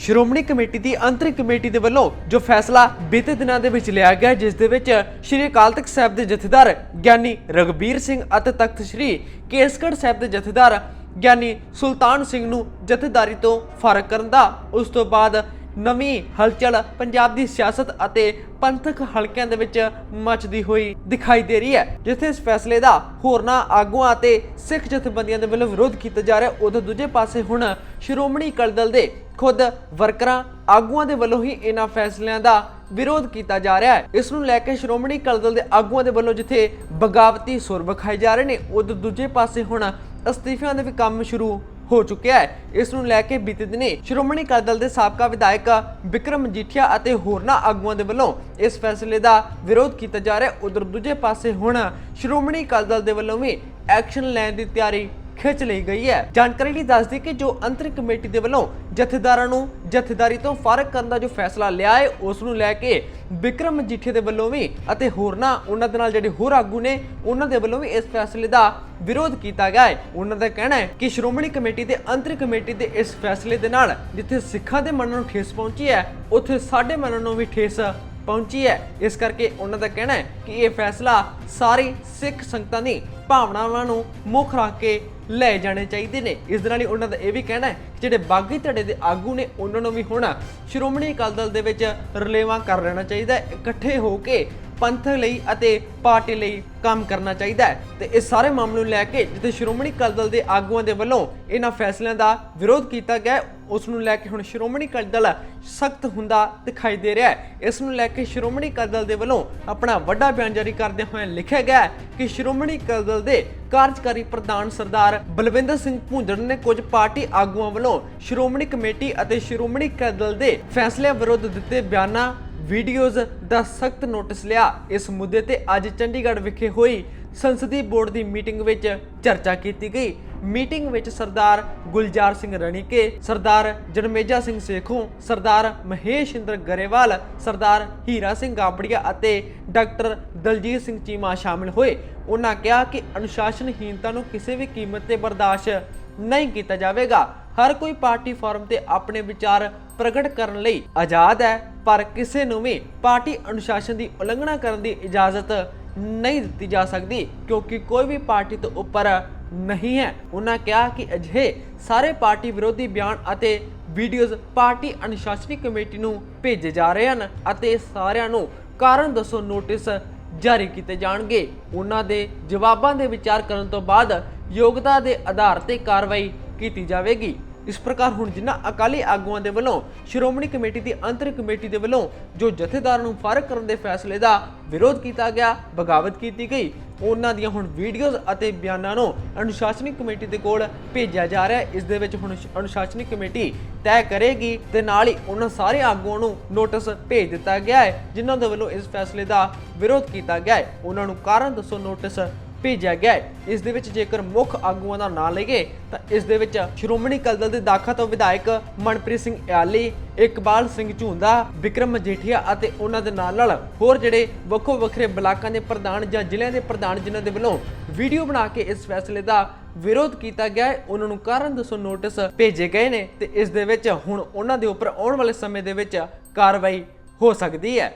Shiromani committee ਦੀ ਅੰਤਰਿਮ committee ਦੇ ਵੱਲੋਂ ਜੋ ਫੈਸਲਾ ਬੀਤੇ ਦਿਨਾਂ ਦੇ ਵਿੱਚ ਲਿਆ ਗਿਆ, ਜਿਸ ਦੇ ਵਿੱਚ ਸ਼੍ਰੀ ਅਕਾਲ ਤਖਤ ਸਾਹਿਬ ਦੇ ਜਥੇਦਾਰ ਗਿਆਨੀ ਰਗਬੀਰ ਸਿੰਘ ਅਤੇ ਤਖਤ ਸ਼੍ਰੀ ਕੇਸਗੜ੍ਹ ਸਾਹਿਬ ਦੇ ਜਥੇਦਾਰ ਗਿਆਨੀ ਸੁਲਤਾਨ ਸਿੰਘ ਨੂੰ ਜਥੇਦਾਰੀ ਤੋਂ ਫ਼ਰਕ ਕਰਨ ਦਾ, ਉਸ ਤੋਂ ਬਾਅਦ ਨਵੀਂ ਹਲਚਲ ਪੰਜਾਬ ਦੀ ਸਿਆਸਤ ਅਤੇ ਪੰਥਕ ਹਲਕਿਆਂ ਦੇ ਵਿੱਚ ਮੱਚਦੀ ਹੋਈ ਦਿਖਾਈ ਦੇ ਰਹੀ ਹੈ, ਜਿੱਥੇ ਇਸ ਫੈਸਲੇ ਦਾ ਹੋਰਨਾਂ ਆਗੂਆਂ ਅਤੇ ਸਿੱਖ ਜਥੇਬੰਦੀਆਂ ਦੇ ਵੱਲੋਂ ਵਿਰੋਧ ਕੀਤਾ ਜਾ ਰਿਹਾ ਉਧਰ ਦੂਜੇ ਪਾਸੇ ਹੁਣ ਸ਼੍ਰੋਮਣੀ ਅਕਾਲੀ ਦਲ ਦੇ ਖੁਦ ਵਰਕਰਾਂ ਆਗੂਆਂ ਦੇ ਵੱਲੋਂ ਹੀ ਇਹਨਾਂ ਫੈਸਲਿਆਂ ਦਾ ਵਿਰੋਧ ਕੀਤਾ ਜਾ ਰਿਹਾ ਹੈ। ਇਸ ਨੂੰ ਲੈ ਕੇ ਸ਼੍ਰੋਮਣੀ ਅਕਾਲੀ ਦਲ ਦੇ ਆਗੂਆਂ ਦੇ ਵੱਲੋਂ ਜਿੱਥੇ ਬਗਾਵਤੀ ਸੁਰ ਵਿਖਾਏ ਜਾ ਰਹੇ ਨੇ ਉਧਰ ਦੂਜੇ ਪਾਸੇ ਹੁਣ ਅਸਤੀਫਿਆਂ ਦਾ ਵੀ ਕੰਮ ਸ਼ੁਰੂ ਹੋ ਚੁੱਕਿਆ ਹੈ। ਇਸ ਨੂੰ ਲੈ ਕੇ ਬੀਤੇ ਦਿਨੇ ਸ਼੍ਰੋਮਣੀ ਅਕਾਲੀ ਦਲ ਦੇ ਸਾਬਕਾ ਵਿਧਾਇਕ ਵਿਕਰਮ ਮਜੀਠੀਆ ਅਤੇ ਹੋਰਨਾਂ ਆਗੂਆਂ ਦੇ ਵੱਲੋਂ ਇਸ ਫੈਸਲੇ ਦਾ ਵਿਰੋਧ ਕੀਤਾ ਜਾ ਰਿਹਾ ਉਧਰ ਦੂਜੇ ਪਾਸੇ ਹੁਣ ਸ਼੍ਰੋਮਣੀ ਅਕਾਲੀ ਦਲ ਦੇ ਵੱਲੋਂ ਵੀ ਐਕਸ਼ਨ ਲੈਣ ਦੀ ਤਿਆਰੀ ਖਿੱਚ ਲਈ ਗਈ ਹੈ। ਜਾਣਕਾਰੀ ਲਈ ਦੱਸਦੀ ਕਿ ਜੋ ਅੰਤਰਿਮ ਕਮੇਟੀ ਦੇ ਵੱਲੋਂ ਜਥੇਦਾਰਾਂ ਨੂੰ ਜਥੇਦਾਰੀ ਤੋਂ ਫ਼ਰਕ ਕਰਨ ਦਾ ਜੋ ਫੈਸਲਾ ਲਿਆ ਹੈ, ਉਸ ਨੂੰ ਲੈ ਕੇ ਵਿਕਰਮ ਮਜੀਠੀਆ ਦੇ ਵੱਲੋਂ ਵੀ ਅਤੇ ਹੋਰਨਾਂ ਉਹਨਾਂ ਦੇ ਨਾਲ ਜਿਹੜੇ ਹੋਰ ਆਗੂ ਨੇ, ਉਹਨਾਂ ਦੇ ਵੱਲੋਂ ਵੀ ਇਸ ਫੈਸਲੇ ਦਾ ਵਿਰੋਧ ਕੀਤਾ ਗਿਆ ਹੈ। ਉਹਨਾਂ ਦਾ ਕਹਿਣਾ ਹੈ ਕਿ ਸ਼੍ਰੋਮਣੀ ਕਮੇਟੀ ਤੇ ਅੰਤਰਿਮ ਕਮੇਟੀ ਦੇ ਇਸ ਫੈਸਲੇ ਦੇ ਨਾਲ ਜਿੱਥੇ ਸਿੱਖਾਂ ਦੇ ਮਨ ਨੂੰ ਠੇਸ ਪਹੁੰਚੀ ਹੈ, ਉੱਥੇ ਸਾਡੇ ਮਨ ਨੂੰ ਵੀ ਠੇਸ ਪਹੁੰਚੀ ਹੈ। ਇਸ ਕਰਕੇ ਉਹਨਾਂ ਦਾ ਕਹਿਣਾ ਹੈ ਕਿ ਇਹ ਫੈਸਲਾ ਸਾਰੀ ਸਿੱਖ ਸੰਗਤਾਂ ਦੀ ਭਾਵਨਾਵਾਂ ਨੂੰ ਮੁੱਖ ਰੱਖ ਕੇ ਲੈ ਜਾਣੇ ਚਾਹੀਦੇ ਨੇ। ਇਸ ਦੇ ਨਾਲ ਹੀ ਉਹਨਾਂ ਦਾ ਇਹ ਵੀ ਕਹਿਣਾ ਹੈ ਕਿ ਜਿਹੜੇ ਬਾਗੀ ਧੜੇ ਦੇ ਆਗੂ ਨੇ, ਉਹਨਾਂ ਨੂੰ ਵੀ ਹੁਣ ਸ਼੍ਰੋਮਣੀ ਅਕਾਲੀ ਦਲ ਦੇ ਵਿੱਚ ਰਲੇਵਾਂ ਕਰ ਲੈਣਾ ਚਾਹੀਦਾ ਹੈ, ਇਕੱਠੇ ਹੋ ਕੇ ਪੰਥ ਲਈ ਅਤੇ ਪਾਰਟੀ ਲਈ ਕੰਮ ਕਰਨਾ ਚਾਹੀਦਾ ਹੈ। ਤੇ ਇਸ ਸਾਰੇ ਮਾਮਲੇ ਨੂੰ ਲੈ ਕੇ ਜਿੱਥੇ ਸ਼੍ਰੋਮਣੀ ਅਕਾਲੀ ਦਲ ਦੇ ਆਗੂਆਂ ਦੇ ਵੱਲੋਂ ਇਹਨਾਂ ਫੈਸਲਿਆਂ ਦਾ ਵਿਰੋਧ ਕੀਤਾ ਗਿਆ ਉਸ ਨੂੰ ਲੈ ਕੇ ਹੁਣ ਸ਼੍ਰੋਮਣੀ ਅਕਾਲੀ ਦਲ ਸਖਤ ਹੁੰਦਾ ਦਿਖਾਈ ਦੇ ਰਿਹਾ ਹੈ। ਇਸ ਨੂੰ ਲੈ ਕੇ ਸ਼੍ਰੋਮਣੀ ਅਕਾਲੀ ਦਲ ਦੇ ਵੱਲੋਂ ਆਪਣਾ ਵੱਡਾ ਬਿਆਨ ਜਾਰੀ ਕਰਦੇ ਹੋਏ ਲਿਖਿਆ ਗਿਆ ਕਿ ਸ਼੍ਰੋਮਣੀ ਅਕਾਲੀ ਦਲ ਦੇ ਕਾਰਜਕਾਰੀ ਪ੍ਰਧਾਨ ਸਰਦਾਰ ਬਲਵਿੰਦਰ ਸਿੰਘ ਭੁੰਦੜ ਨੇ ਕੁਝ ਪਾਰਟੀ ਆਗੂਆਂ ਵੱਲੋਂ ਸ਼੍ਰੋਮਣੀ ਕਮੇਟੀ ਅਤੇ ਸ਼੍ਰੋਮਣੀ ਅਕਾਲੀ ਦਲ ਦੇ ਫੈਸਲਿਆਂ ਵਿਰੁੱਧ ਦਿੱਤੇ ਬਿਆਨਾਂ, ਵੀਡੀਓਜ਼ ਦਾ ਸਖਤ ਨੋਟਿਸ ਲਿਆ। ਇਸ ਮੁੱਦੇ ਤੇ ਅੱਜ ਚੰਡੀਗੜ੍ਹ ਵਿਖੇ ਹੋਈ ਸੰਸਦੀ ਬੋਰਡ ਦੀ ਮੀਟਿੰਗ ਵਿੱਚ ਚਰਚਾ ਕੀਤੀ ਗਈ। ਮੀਟਿੰਗ ਵਿੱਚ ਸਰਦਾਰ ਗੁਲਜ਼ਾਰ ਸਿੰਘ ਰਣੀਕੇ, ਸਰਦਾਰ ਜਨਮੇਜਾ ਸਿੰਘ ਸੇਖੋਂ, ਸਰਦਾਰ ਮਹੇਸ਼ ਇੰਦਰ ਗਰੇਵਾਲ, ਸਰਦਾਰ ਹੀਰਾ ਸਿੰਘ ਗਾਬੜੀਆ ਅਤੇ ਡਾਕਟਰ ਦਲਜੀਤ ਸਿੰਘ ਚੀਮਾ ਸ਼ਾਮਿਲ ਹੋਏ। ਉਹਨਾਂ ਕਿਹਾ ਕਿ ਅਨੁਸ਼ਾਸਨਹੀਨਤਾ ਨੂੰ ਕਿਸੇ ਵੀ ਕੀਮਤ ਤੇ ਬਰਦਾਸ਼ਤ ਨਹੀਂ ਕੀਤਾ ਜਾਵੇਗਾ। ਹਰ ਕੋਈ ਪਾਰਟੀ ਫਾਰਮ ਤੇ ਆਪਣੇ ਵਿਚਾਰ ਪ੍ਰਗਟ ਕਰਨ ਲਈ ਆਜ਼ਾਦ ਹੈ, ਪਰ ਕਿਸੇ ਨੂੰ ਵੀ ਪਾਰਟੀ ਅਨੁਸ਼ਾਸਨ ਦੀ ਉਲੰਘਣਾ ਕਰਨ ਦੀ ਇਜਾਜ਼ਤ ਨਹੀਂ ਦਿੱਤੀ ਜਾ ਸਕਦੀ, ਕਿਉਂਕਿ ਕੋਈ ਵੀ ਪਾਰਟੀ ਤੋਂ ਉੱਪਰ ਨਹੀਂ ਹੈ। ਉਹਨਾਂ ਕਿਹਾ ਕਿ ਅਜਿਹੇ ਸਾਰੇ ਪਾਰਟੀ ਵਿਰੋਧੀ ਬਿਆਨ ਅਤੇ ਵੀਡੀਓਜ਼ ਪਾਰਟੀ ਅਨੁਸ਼ਾਸਨੀ ਕਮੇਟੀ ਨੂੰ ਭੇਜੇ ਜਾ ਰਹੇ ਹਨ ਅਤੇ ਸਾਰਿਆਂ ਨੂੰ ਕਾਰਨ ਦੱਸੋ ਨੋਟਿਸ ਜਾਰੀ ਕੀਤੇ ਜਾਣਗੇ। ਉਹਨਾਂ ਦੇ ਜਵਾਬਾਂ ਦੇ ਵਿਚਾਰ ਕਰਨ ਤੋਂ ਬਾਅਦ ਯੋਗਤਾ ਦੇ ਆਧਾਰ ਤੇ ਕਾਰਵਾਈ ਕੀਤੀ ਜਾਵੇਗੀ। ਇਸ ਪ੍ਰਕਾਰ ਹੁਣ ਜਿਨ੍ਹਾਂ ਅਕਾਲੀ ਆਗੂਆਂ ਦੇ ਵੱਲੋਂ ਸ਼੍ਰੋਮਣੀ ਕਮੇਟੀ ਦੀ ਅੰਤਰਿਮ ਕਮੇਟੀ ਦੇ ਵੱਲੋਂ ਜੋ ਜਥੇਦਾਰਾਂ ਨੂੰ ਫਾਰਗ ਕਰਨ ਦੇ ਫੈਸਲੇ ਦਾ ਵਿਰੋਧ ਕੀਤਾ ਗਿਆ, ਬਗਾਵਤ ਕੀਤੀ ਗਈ, ਉਹਨਾਂ ਦੀਆਂ ਹੁਣ ਵੀਡੀਓਜ਼ ਅਤੇ ਬਿਆਨਾਂ ਨੂੰ ਅਨੁਸ਼ਾਸਨਿਕ ਕਮੇਟੀ ਦੇ ਕੋਲ ਭੇਜਿਆ ਜਾ ਰਿਹਾ ਹੈ। ਇਸ ਦੇ ਵਿੱਚ ਹੁਣ ਅਨੁਸ਼ਾਸਨਿਕ ਕਮੇਟੀ ਤੈਅ ਕਰੇਗੀ ਤੇ ਨਾਲ ਹੀ ਉਹਨਾਂ ਸਾਰੇ ਆਗੂਆਂ ਨੂੰ ਨੋਟਿਸ ਭੇਜ ਦਿੱਤਾ ਗਿਆ ਹੈ, ਜਿਨ੍ਹਾਂ ਦੇ ਵੱਲੋਂ ਇਸ ਫੈਸਲੇ ਦਾ ਵਿਰੋਧ ਕੀਤਾ ਗਿਆ ਹੈ। ਉਹਨਾਂ ਨੂੰ ਕਾਰਨ ਦੱਸੋ ਨੋਟਿਸ ਭੇਜਿਆ ਗਿਆ ਹੈ। ਇਸ ਦੇ ਵਿੱਚ ਜੇਕਰ ਮੁੱਖ ਆਗੂਆਂ ਦਾ ਨਾਂ ਲਈਏ, ਤਾਂ ਇਸ ਦੇ ਵਿੱਚ ਸ਼੍ਰੋਮਣੀ ਅਕਾਲੀ ਦਲ ਦੇ ਦਾਖਾ ਤੋਂ ਵਿਧਾਇਕ ਮਨਪ੍ਰੀਤ ਸਿੰਘ ਇਆਲੀ, ਇਕਬਾਲ ਸਿੰਘ ਝੁੰਦਾ, ਵਿਕਰਮ ਮਜੀਠੀਆ ਅਤੇ ਉਹਨਾਂ ਦੇ ਨਾਲ ਨਾਲ ਹੋਰ ਜਿਹੜੇ ਵੱਖੋ ਵੱਖਰੇ ਬਲਾਕਾਂ ਦੇ ਪ੍ਰਧਾਨ ਜਾਂ ਜ਼ਿਲ੍ਹਿਆਂ ਦੇ ਪ੍ਰਧਾਨ ਜਿਨ੍ਹਾਂ ਦੇ ਵੱਲੋਂ ਵੀਡੀਓ ਬਣਾ ਕੇ ਇਸ ਫੈਸਲੇ ਦਾ ਵਿਰੋਧ ਕੀਤਾ ਗਿਆ ਹੈ, ਉਹਨਾਂ ਨੂੰ ਕਾਰਨ ਦੱਸੋ ਨੋਟਿਸ ਭੇਜੇ ਗਏ ਨੇ ਤੇ ਇਸ ਦੇ ਵਿੱਚ ਹੁਣ ਉਹਨਾਂ ਦੇ ਉੱਪਰ ਆਉਣ ਵਾਲੇ ਸਮੇਂ ਦੇ ਵਿੱਚ ਕਾਰਵਾਈ ਹੋ ਸਕਦੀ ਹੈ।